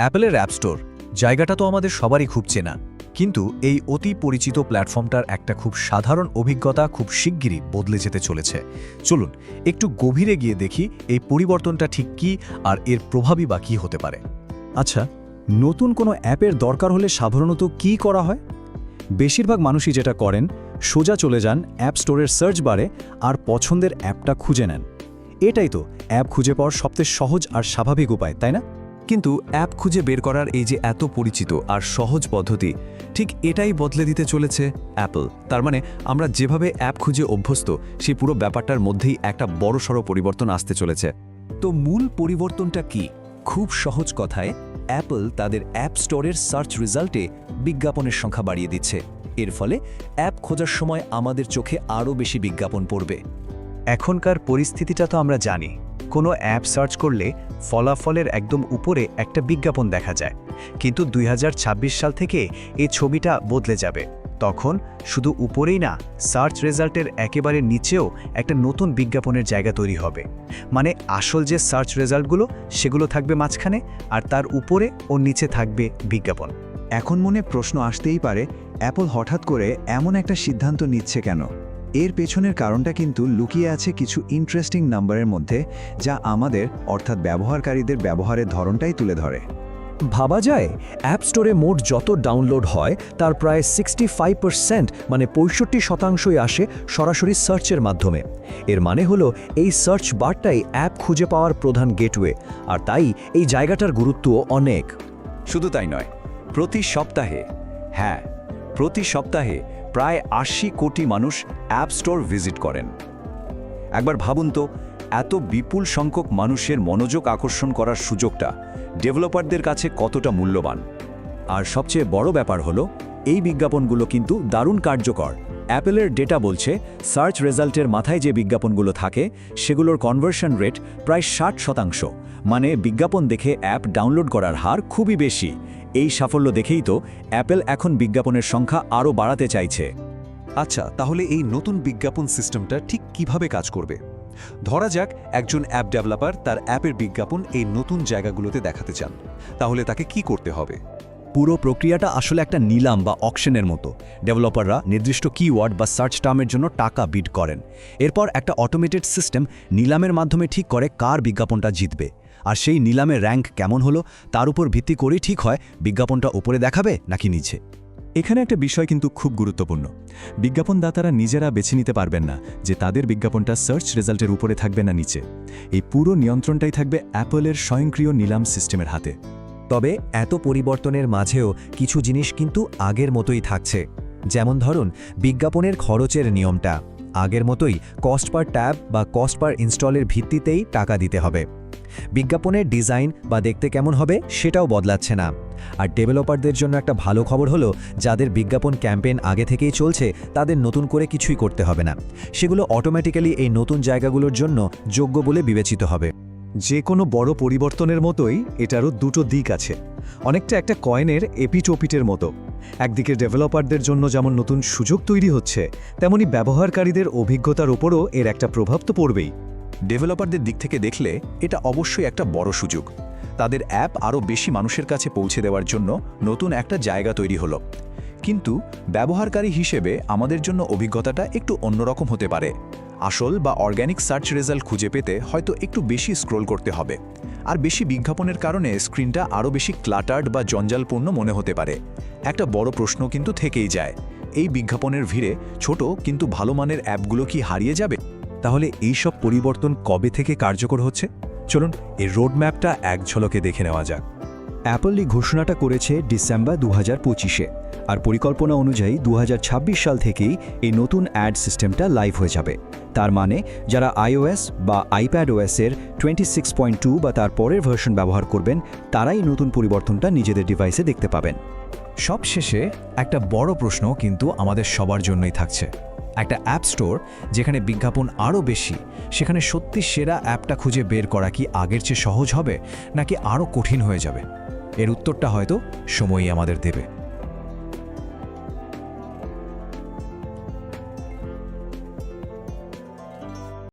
অ্যাপেলের app store. জায়গাটা তো আমাদের সবারই খুব চেনা। কিন্তু এই অতি পরিচিত প্ল্যাটফর্মটার একটা খুব সাধারণ অভিজ্ঞতা খুব শিগগিরই বদলে যেতে চলেছে। চলুন, একটু গভীরে গিয়ে দেখি এই পরিবর্তনটা ঠিক কী আর এর প্রভাবই বা কী হতে পারে। আচ্ছা নতুন কোনো অ্যাপের দরকার হলে সাধারণত কি করা হয়? বেশিরভাগ মানুষই যেটা করেন, সোজা চলে যান অ্যাপ স্টোরের সার্চ বারে আর পছন্দের অ্যাপটা খুঁজে নেন। এটাই তো, অ্যাপ খুঁজে পাওয়ার সবচেয়ে সহজ আর স্বাভাবিক উপায়, তাই না? কিন্তু অ্যাপ খুঁজে বের করার এই যে এত পরিচিত আর সহজ পদ্ধতি, ঠিক এটাই বদলে দিতে চলেছে অ্যাপল তার মানে আমরা যেভাবে অ্যাপ খুঁজে অভ্যস্ত, সেই পুরো ব্যাপারটার মধ্যেই একটা বড়সড় পরিবর্তন আসতে চলেছে। তো মূল পরিবর্তনটা কি? খুব সহজ কথায় অ্যাপল তাদের অ্যাপ স্টোরের সার্চ রেজাল্টে বিজ্ঞাপনের সংখ্যা বাড়িয়ে দিচ্ছে। এর ফলে অ্যাপ খোঁজার সময় আমাদের চোখে আরও বেশি বিজ্ঞাপন পড়বে। এখনকার পরিস্থিতিটা তো আমরা জানি। কোনো অ্যাপ সার্চ করলে ফলাফলের একদম উপরে একটা বিজ্ঞাপন দেখা যায়। কিন্তু দুই হাজার ছাব্বিশ সাল থেকে এই ছবিটা বদলে যাবে। তখন শুধু উপরেই না, সার্চ রেজাল্টের একেবারে নিচেও একটা নতুন বিজ্ঞাপনের জায়গা তৈরি হবে। মানে আসল যে সার্চ রেজাল্টগুলো, সেগুলো থাকবে মাঝখানে আর তার উপরে ও নিচে থাকবে বিজ্ঞাপন। এখন মনে প্রশ্ন আসতেই পারে, অ্যাপল হঠাৎ করে এমন একটা সিদ্ধান্ত নিচ্ছে কেন? এর পেছনের কারণটা কিন্তু লুকিয়ে আছে কিছু ইন্টারেস্টিং নাম্বারের মধ্যে, যা আমাদের, অর্থাৎ ব্যবহারকারীদের ব্যবহারের ধরনটাই তুলে ধরে। ভাবা যায় অ্যাপ স্টোরে মোট যত ডাউনলোড হয়, তার প্রায় সিক্সটি ফাইভ মানে পঁয়ষট্টি শতাংশই আসে সরাসরি সার্চের মাধ্যমে। এর মানে হলো, এই সার্চ বারটাই অ্যাপ খুঁজে পাওয়ার প্রধান গেটওয়ে আর তাই এই জায়গাটার গুরুত্বও অনেক। শুধু তাই নয়, প্রতি সপ্তাহে হ্যাঁ প্রতি সপ্তাহে প্রায় আশি কোটি মানুষ অ্যাপ স্টোর ভিজিট করেন। একবার ভাবুন তো, এত বিপুল সংখ্যক মানুষের মনোযোগ আকর্ষণ করার সুযোগটা ডেভেলপারদের কাছে কতটা মূল্যবান। আর সবচেয়ে বড় ব্যাপার হলো, এই বিজ্ঞাপনগুলো কিন্তু দারুণ কার্যকর। অ্যাপেলের ডেটা বলছে, সার্চ রেজাল্টের মাথায় যে বিজ্ঞাপনগুলো থাকে, সেগুলোর কনভার্সন রেট প্রায় ষাট শতাংশ। মানে বিজ্ঞাপন দেখে অ্যাপ ডাউনলোড করার হার খুবই বেশি। এই সাফল্য দেখেই তো অ্যাপেল এখন বিজ্ঞাপনের সংখ্যা আরও বাড়াতে চাইছে। আচ্ছা তাহলে এই নতুন বিজ্ঞাপন সিস্টেমটা ঠিক কীভাবে কাজ করবে? ধরা যাক একজন অ্যাপ ডেভেলপার তার অ্যাপের বিজ্ঞাপন এই নতুন জায়গাগুলোতে দেখাতে চান। তাহলে তাকে কি করতে হবে? পুরো প্রক্রিয়াটা আসলে একটা নিলাম বা অকশনের মতো। ডেভেলপাররা নির্দিষ্ট কিওয়ার্ড বা সার্চ টার্মের জন্য টাকা বিড করেন। এরপর একটা অটোমেটেড সিস্টেম নিলামের মাধ্যমে ঠিক করে কার বিজ্ঞাপনটা জিতবে। আর সেই নিলামের র্যাঙ্ক কেমন হলো তার উপর ভিত্তি করেই ঠিক হয় বিজ্ঞাপনটা উপরে দেখাবে নাকি নিচে। এখানে একটা বিষয় কিন্তু খুব গুরুত্বপূর্ণ। বিজ্ঞাপনদাতারা নিজেরা বেছে নিতে পারবেন না যে তাদের বিজ্ঞাপনটা সার্চ রেজাল্টের উপরে থাকবে না নিচে। এই পুরো নিয়ন্ত্রণটাই থাকবে অ্যাপলের স্বয়ংক্রিয় নিলাম সিস্টেমের হাতে। তবে এত পরিবর্তনের মাঝেও কিছু জিনিস কিন্তু আগের মতোই থাকছে। যেমন ধরুন, বিজ্ঞাপনের খরচের নিয়মটা। আগের মতোই কস্ট পার ট্যাব বা কস্ট পার ইনস্টলের ভিত্তিতেই টাকা দিতে হবে। বিজ্ঞাপনের ডিজাইন বা দেখতে কেমন হবে সেটাও বদলাচ্ছে না। আর ডেভেলপারদের জন্য একটা ভালো খবর হলো, যাদের বিজ্ঞাপন ক্যাম্পেইন আগে থেকেই চলছে, তাদের নতুন করে কিছুই করতে হবে না। সেগুলো অটোমেটিক্যালি এই নতুন জায়গাগুলোর জন্য যোগ্য বলে বিবেচিত হবে। যে কোনো বড় পরিবর্তনের মতোই এটারও দুটো দিক আছে। অনেকটা একটা কয়েনের এপিটোপিটের মতো। একদিকে ডেভেলপারদের জন্য যেমন নতুন সুযোগ তৈরি হচ্ছে, তেমনি ব্যবহারকারীদের অভিজ্ঞতার ওপরও এর একটা প্রভাব তো পড়বেই। ডেভেলপারদের দিক থেকে দেখলে, এটা অবশ্যই একটা বড় সুযোগ। তাদের অ্যাপ আরও বেশি মানুষের কাছে পৌঁছে দেওয়ার জন্য নতুন একটা জায়গা তৈরি হলো। কিন্তু ব্যবহারকারী হিসেবে আমাদের জন্য অভিজ্ঞতাটা একটু অন্যরকম হতে পারে। আসল বা অর্গ্যানিক সার্চ রেজাল্ট খুঁজে পেতে হয়তো একটু বেশি স্ক্রোল করতে হবে। আর বেশি বিজ্ঞাপনের কারণে স্ক্রিনটা আরও বেশি ক্লাটার্ড বা জঞ্জালপূর্ণ মনে হতে পারে। একটা বড় প্রশ্ন কিন্তু থেকেই যায়। এই বিজ্ঞাপনের ভিড়ে ছোট কিন্তু ভালো মানের অ্যাপগুলো কি হারিয়ে যাবে? তাহলে এই সব পরিবর্তন কবে থেকে কার্যকর হচ্ছে? চলুন, এই রোডম্যাপটা এক ঝলকে দেখে নেওয়া যাক। অ্যাপল এই ঘোষণাটা করেছে ডিসেম্বর দু হাজার আর পরিকল্পনা অনুযায়ী দু হাজার ছাব্বিশ সাল থেকেই এই নতুন অ্যাড সিস্টেমটা লাইভ হয়ে যাবে। তার মানে যারা আইওএস বা আইপ্যাড ওএসের টোয়েন্টি সিক্স পয়েন্ট টু বা তার পরের ভার্সন ব্যবহার করবেন, তারাই নতুন পরিবর্তনটা নিজেদের ডিভাইসে দেখতে পাবেন। সবশেষে একটা বড় প্রশ্ন কিন্তু আমাদের সবার জন্যই থাকছে। একটা অ্যাপ স্টোর যেখানে বিজ্ঞাপন আরও বেশি। সেখানে সত্যি সেরা অ্যাপটা খুঁজে বের করা কি আগের চেয়ে সহজ হবে, নাকি আরও কঠিন হয়ে যাবে? এর উত্তরটা হয়তো সময়ই আমাদের দেবে।